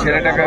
ছেলে টাকা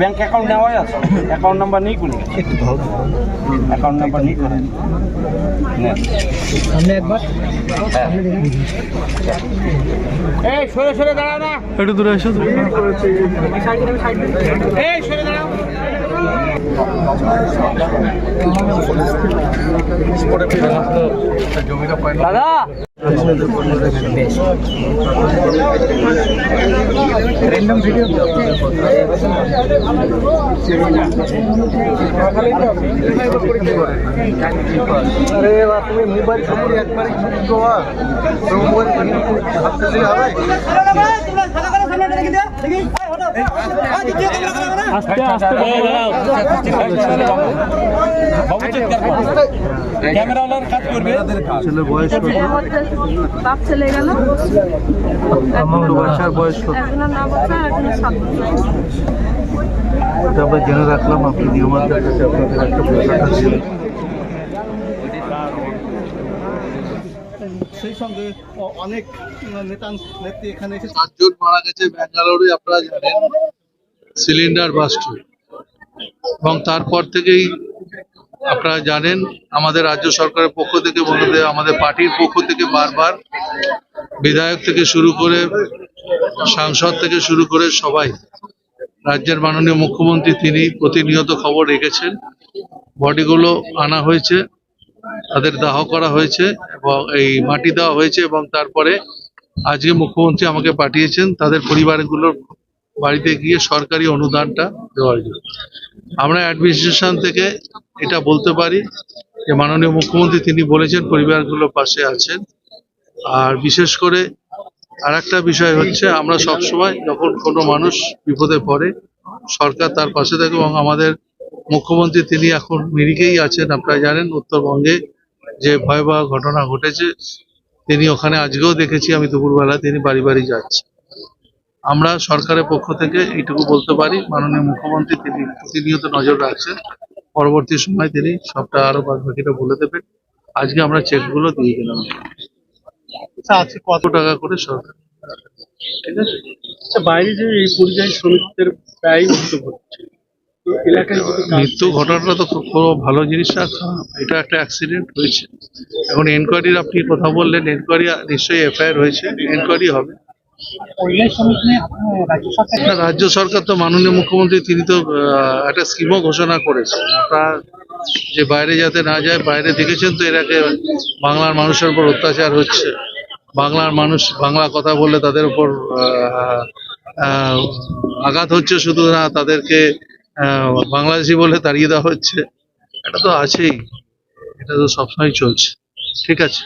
bank account নেওয়া আছে। অ্যাকাউন্ট নাম্বার নেই কোনো অ্যাকাউন্ট নাম্বার নেই সামনে একবার। এই সরে সরে দাঁড়াও না। একটু দূরে এসো। এই সরে দাঁড়াও। দাদা! আরে বা তুমি মোবাইল সম্পর্কে একবারে চুরি দেওয়া মোবাইল ভাবতে আস্তে আস্তে ক্যামেরাওয়ালার কাজ করবে ছেলের বয়স? বাপ চলে গেল আমার বাচ্চার বয়স আমরা জেনে রাখলাম আপনি নিয়মানদের কাছে আপনাদের একটা সেই সঙ্গে অনেক নেতা নেত্রী এখানে এসে পাঁচজন মারা গেছে ব্যাঙ্গালোরে আপনারা জানেন সিলিন্ডার বাস্ট। এবং তারপর থেকেই আপনারা জানেন, আমাদের রাজ্য সরকারের পক্ষ থেকে বলতে আমাদের পার্টির পক্ষ থেকে বারবার বিধায়ক থেকে শুরু করে সাংসদ থেকে শুরু করে সবাই, রাজ্যের মাননীয় মুখ্যমন্ত্রী তিনি প্রতিনিয়ত খবর রেখেছেন বডিগুলো আনা হয়েছে, তাদের দাহ করা হয়েছে, এবং এই মাটি দেওয়া হয়েছে, এবং তারপরে আজকে মুখ্যমন্ত্রী আমাকে পাঠিয়েছেন, তাদের পরিবারগুলোর বাড়িতে গিয়ে সরকারি অনুদানটা দেওয়ার জন্য। আমরা অ্যাডমিনিস্ট্রেশন থেকে এটা বলতে পারি যে মাননীয় মুখ্যমন্ত্রী তিনি বলেছেন পরিবারগুলোর পাশে আছেন। আর বিশেষ করে আর একটা বিষয় হচ্ছে আমরা সবসময় যখন কোনো মানুষ বিপদে পড়ে, সরকার তার পাশে থাকে এবং আমাদের মুখ্যমন্ত্রী তিনি এখন মিরিকেই আছেন। আপনারা জানেন উত্তরবঙ্গে যে ভয়াবহ ঘটনা ঘটেছে, তিনি ওখানে আজকেও দেখেছি, আমি দুপুরবেলা তিনি বাড়ি বাড়ি যাচ্ছে আমরা সরকারের পক্ষ থেকে এইটুকু বলতে পারি মাননীয় মুখ্যমন্ত্রী তিনি প্রতিনিয়ত নজর রাখছেন। পরবর্তী সময় তিনি সবটা আরও বাদ বাকিটা বলে দেবেন। আজকে আমরা চেকগুলো দিয়ে গেলাম। আজকে কত টাকা করে সরকার? ঠিক আছে? আচ্ছা, বাইরে যে এই পরিযায়ী শ্রমিকদের প্রায় এলাকায় যদি মৃত্যু ঘটনাটা তো খুব কোনো ভালো জিনিস না এটা একটা অ্যাক্সিডেন্ট হয়েছে। এখন এনকোয়ারির আপনি কথা বললেন এনকোয়ারি নিশ্চয়ই এফআইআর হয়েছে এনকোয়ারি হবে। রাজ্য সরকার তো মাননীয় মুখ্যমন্ত্রী, তিনি তো একটা স্কিমও ঘোষণা করেছেন। আপনার যে বাইরে যাতে না যায়, বাইরে দেখেছেন তো, এর আগে বাংলার মানুষের উপর অত্যাচার হচ্ছে। বাংলার মানুষ, বাংলা কথা বললে তাদের উপর আঘাত হচ্ছে শুধু না, তাদেরকে বাংলাদেশি বলে তাড়িয়ে দেওয়া হচ্ছে। এটা তো আছেই। এটা তো সবসময় চলছে। ঠিক আছে।